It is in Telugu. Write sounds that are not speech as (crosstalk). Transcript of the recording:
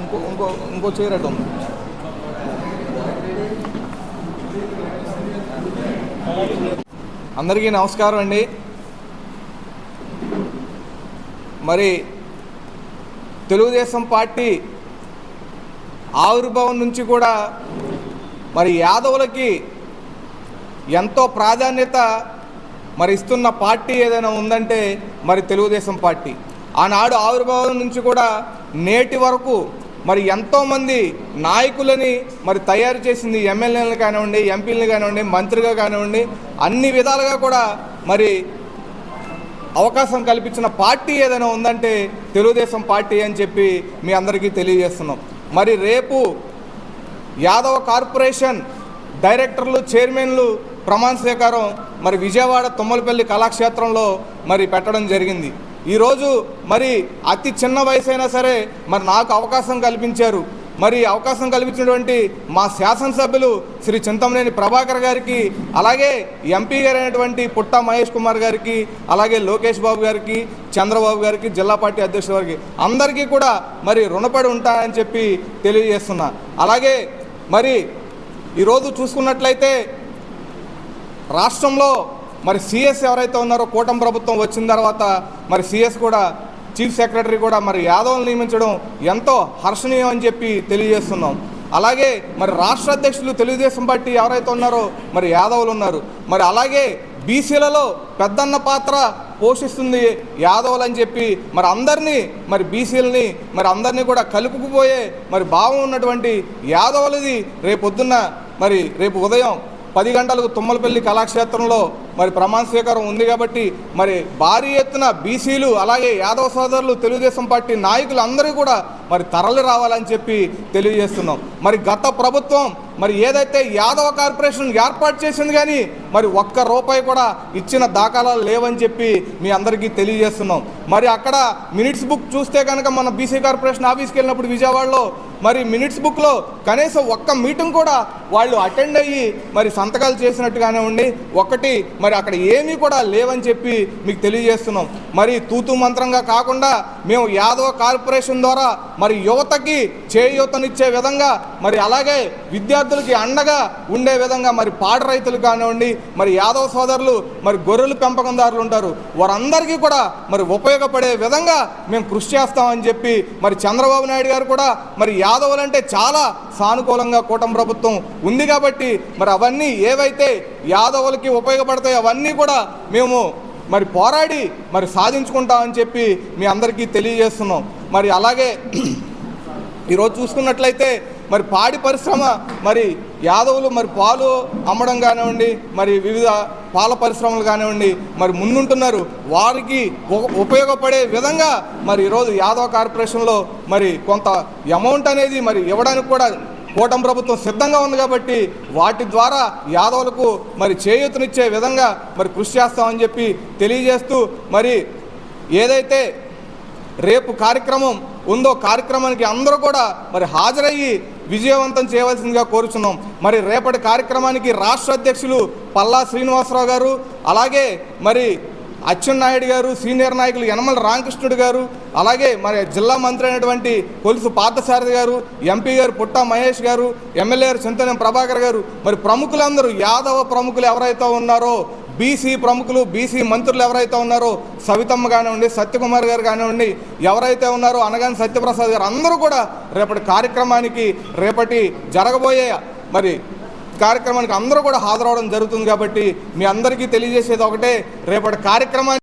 ఇంకో ఇంకో ఇంకో చైర్ ఉంది? అందరికీ నమస్కారం అండి. మరి తెలుగుదేశం పార్టీ ఆవిర్భావం నుంచి కూడా మరి యాదవులకి ఎంతో ప్రాధాన్యత మరి ఇస్తున్న పార్టీ ఏదైనా ఉందంటే మరి తెలుగుదేశం పార్టీ. ఆనాడు ఆవిర్భావం నుంచి కూడా నేటి వరకు మరి ఎంతోమంది నాయకులని మరి తయారు చేసింది ఎమ్మెల్యేలను కానివ్వండి ఎంపీలను కానివ్వండి మంత్రిగా కానివ్వండి అన్ని విధాలుగా కూడా మరి అవకాశం కల్పించిన పార్టీ ఏదైనా ఉందంటే తెలుగుదేశం పార్టీ అని చెప్పి మీ అందరికీ తెలియజేస్తున్నాం. మరి రేపు యాదవ కార్పొరేషన్ డైరెక్టర్లు చైర్మన్లు ప్రమాణ స్వీకారం మరి విజయవాడ తుమ్మలపల్లి కళాక్షేత్రంలో మరి పెట్టడం జరిగింది. ఈరోజు మరి అతి చిన్న వయసు అయినా సరే మరి నాకు అవకాశం కల్పించారు. మరి అవకాశం కల్పించినటువంటి మా శాసనసభ్యులు శ్రీ చింతమనేని ప్రభాకర్ గారికి అలాగే ఎంపీ గారైనటువంటి అయినటువంటి పుట్ట మహేష్ కుమార్ గారికి అలాగే లోకేష్ బాబు గారికి చంద్రబాబు గారికి జిల్లా పార్టీ అధ్యక్షుల వారికి అందరికీ కూడా మరి రుణపడి ఉంటానని చెప్పి తెలియజేస్తున్నా. అలాగే మరి ఈరోజు చూసుకున్నట్లయితే రాష్ట్రంలో మరి సిఎస్ ఎవరైతే ఉన్నారో కూటమి ప్రభుత్వం వచ్చిన తర్వాత మరి సిఎస్ కూడా చీఫ్ సెక్రటరీ కూడా మరి యాదవ్ని నియమించడం ఎంతో హర్షణీయం అని చెప్పి తెలియజేస్తున్నాం. అలాగే మరి రాష్ట్ర అధ్యక్షులు తెలుగుదేశం పార్టీ ఎవరైతే ఉన్నారో మరి యాదవులు ఉన్నారు. మరి అలాగే బీసీలలో పెద్దన్న పాత్ర పోషిస్తుంది యాదవులని అని చెప్పి మరి అందరినీ మరి బీసీలని మరి అందరినీ కూడా కలుపుకుపోయే మరి భావం ఉన్నటువంటి యాదవులది రేపొద్దున్న మరి రేపు ఉదయం పది గంటలకు తుమ్మలపల్లి కళాక్షేత్రంలో మరి ప్రమాణ స్వీకారం ఉంది కాబట్టి మరి భారీ ఎత్తున బీసీలు అలాగే యాదవ సోదరులు తెలుగుదేశం పార్టీ నాయకులు అందరూ కూడా మరి తరలి రావాలని చెప్పి తెలియజేస్తున్నాం. మరి గత ప్రభుత్వం మరి ఏదైతే యాదవ కార్పొరేషన్ ఏర్పాటు చేసింది కానీ మరి ఒక్క రూపాయి కూడా ఇచ్చిన దాఖలాలు లేవని చెప్పి మీ అందరికీ తెలియజేస్తున్నాం. మరి అక్కడ మినిట్స్ బుక్ చూస్తే కనుక మన బీసీ కార్పొరేషన్ ఆఫీస్కి వెళ్ళినప్పుడు విజయవాడలో మరి మినిట్స్ బుక్లో కనీసం ఒక్క మీటింగ్ కూడా వాళ్ళు అటెండ్ అయ్యి మరి సంతకాలు చేసినట్టుగానే ఉండి ఒకటి మరి అక్కడ ఏమీ కూడా లేవని చెప్పి మీకు తెలియజేస్తున్నాం. మరి తూతు మంత్రంగా కాకుండా మేము యాదవ కార్పొరేషన్ ద్వారా మరి యువతకి చేయూతనిచ్చే విధంగా మరి అలాగే విద్యార్థులకి అండగా ఉండే విధంగా మరి పాడ రైతులు కానివ్వండి మరి యాదవ సోదరులు మరి గొర్రెలు పెంపకందారులు ఉంటారు. వారందరికీ కూడా మరి ఉపయోగపడే విధంగా మేము కృషి చేస్తామని చెప్పి మరి చంద్రబాబు నాయుడు గారు కూడా మరి యాదవులంటే చాలా సానుకూలంగా కూటమి ప్రభుత్వం ఉంది కాబట్టి మరి అవన్నీ ఏవైతే యాదవులకి ఉపయోగపడతాయో అవన్నీ కూడా మేము మరి పోరాడి మరి సాధించుకుంటామని చెప్పి మీ అందరికీ తెలియజేస్తున్నాం. మరి అలాగే (clears throat) ఈరోజు చూసుకున్నట్లయితే మరి పాడి పరిశ్రమ మరి యాదవులు మరి పాలు అమ్మడం కానివ్వండి మరి వివిధ పాల పరిశ్రమలు కానివ్వండి మరి ముందుంటున్నారు. వారికి ఉపయోగపడే విధంగా మరి ఈరోజు యాదవ కార్పొరేషన్లో మరి కొంత అమౌంట్ అనేది మరి ఇవ్వడానికి కూడా కూటమి ప్రభుత్వం సిద్ధంగా ఉంది కాబట్టి వాటి ద్వారా యాదవులకు మరి చేయూతనిచ్చే విధంగా మరి కృషి చేస్తామని చెప్పి తెలియజేస్తూ మరి ఏదైతే రేపు కార్యక్రమం ఉందో కార్యక్రమానికి అందరూ కూడా మరి హాజరయ్యి విజయవంతం చేయవలసిందిగా కోరుచున్నాం. మరి రేపటి కార్యక్రమానికి రాష్ట్ర అధ్యక్షులు పల్లా శ్రీనివాసరావు గారు అలాగే మరి అచ్చెన్నాయుడు గారు సీనియర్ నాయకులు యనమల రామకృష్ణుడు గారు అలాగే మరి జిల్లా మంత్రి అయినటువంటి కొలుసు పార్థసారథి గారు ఎంపీ గారు పుట్ట మహేష్ గారు ఎమ్మెల్యే గారు చింతనం ప్రభాకర్ గారు. మరి ప్రముఖులందరూ యాదవ ప్రముఖులు ఎవరైతే ఉన్నారో బీసీ ప్రముఖులు బీసీ మంత్రులు ఎవరైతే ఉన్నారో సవితమ్మ కానివ్వండి సత్యకుమార్ గారు కానివ్వండి ఎవరైతే ఉన్నారో అనగాని సత్యప్రసాద్ గారు అందరూ కూడా రేపటి కార్యక్రమానికి రేపటి జరగబోయే మరి కార్యక్రమానికి అందరూ కూడా హాజరవడం జరుగుతుంది కాబట్టి మీ అందరికీ తెలియజేసేది ఒకటే రేపటి కార్యక్రమానికి